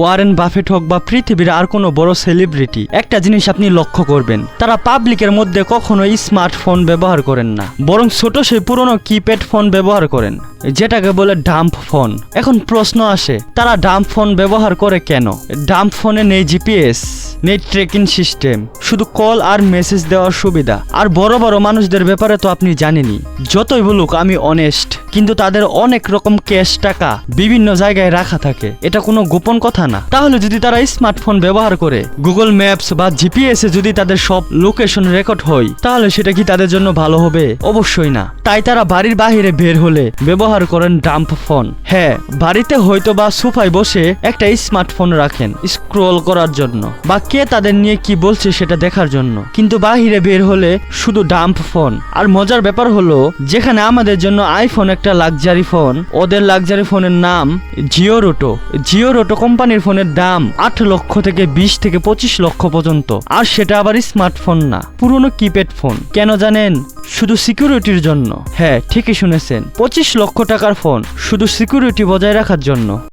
Warren Buffett হোক বা পৃথিবীর আর কোনো বড় সেলিব্রিটি, একটা জিনিস আপনি লক্ষ্য করবেন, তারা পাবলিকের মধ্যে কখনো স্মার্টফোন ব্যবহার করেন না, বরং ছোট সেই পুরনো কিপ্যাড ফোন ব্যবহার করেন, যেটাকে বলে ডাম্প ফোন। এখন প্রশ্ন আসে, তারা ডাম্প ফোন ব্যবহার করে কেন? ডাম্প ফোনে নেই জিপিএস। নেই ট্রেকিং সিস্টেম। শুধু কল আর মেসেজ দেওয়ার সুবিধা। আর বড় বড় মানুষদের ব্যাপারে তো আপনি জানেনই। যতই বলুক, আমি অনেস্ট কিন্তু তাদের অনেক রকম ক্যাশ টাকা বিভিন্ন জায়গায় রাখা থাকে। এটা কোনো গোপন কথা না। তাহলে যদি তারা স্মার্টফোন ব্যবহার করে, গুগল ম্যাপস বা জিপিএস এ যদি তাদের সব লোকেশন রেকর্ড হয়, তাহলে সেটা কি তাদের জন্য ভালো হবে? অবশ্যই না। তাই তারা বাড়ির বাহিরে বের হলে ব্যবহার করেন ডাম্প ফোন। হ্যাঁ বাড়িতে হয়তো বা সোফায় বসে একটা স্মার্টফোন রাখেন, স্ক্রল করার জন্য। বা কে তাদের নিয়ে কি বলছে সেটা দেখার জন্য। কিন্তু বাহিরে বের হলে শুধু ডাম্প ফোন। আর মজার ব্যাপার হলো, যেখানে আমাদের জন্য আইফোন একটা লাক্সারি ফোন, ওদের লাক্সারি ফোনের নাম জিও রোটো জিও রোটো কোম্পানির ফোনের দাম আট লক্ষ থেকে বিশ থেকে পঁচিশ লক্ষ পর্যন্ত। আর সেটা আবার স্মার্টফোন না, পুরনো কিপ্যাড ফোন। কেন জানেন? শুধু সিকিউরিটির জন্য। হ্যাঁ ঠিকই শুনেছেন। পঁচিশ লক্ষ টাকার ফোন শুধু সিকিউরিটি বজায় রাখার জন্য।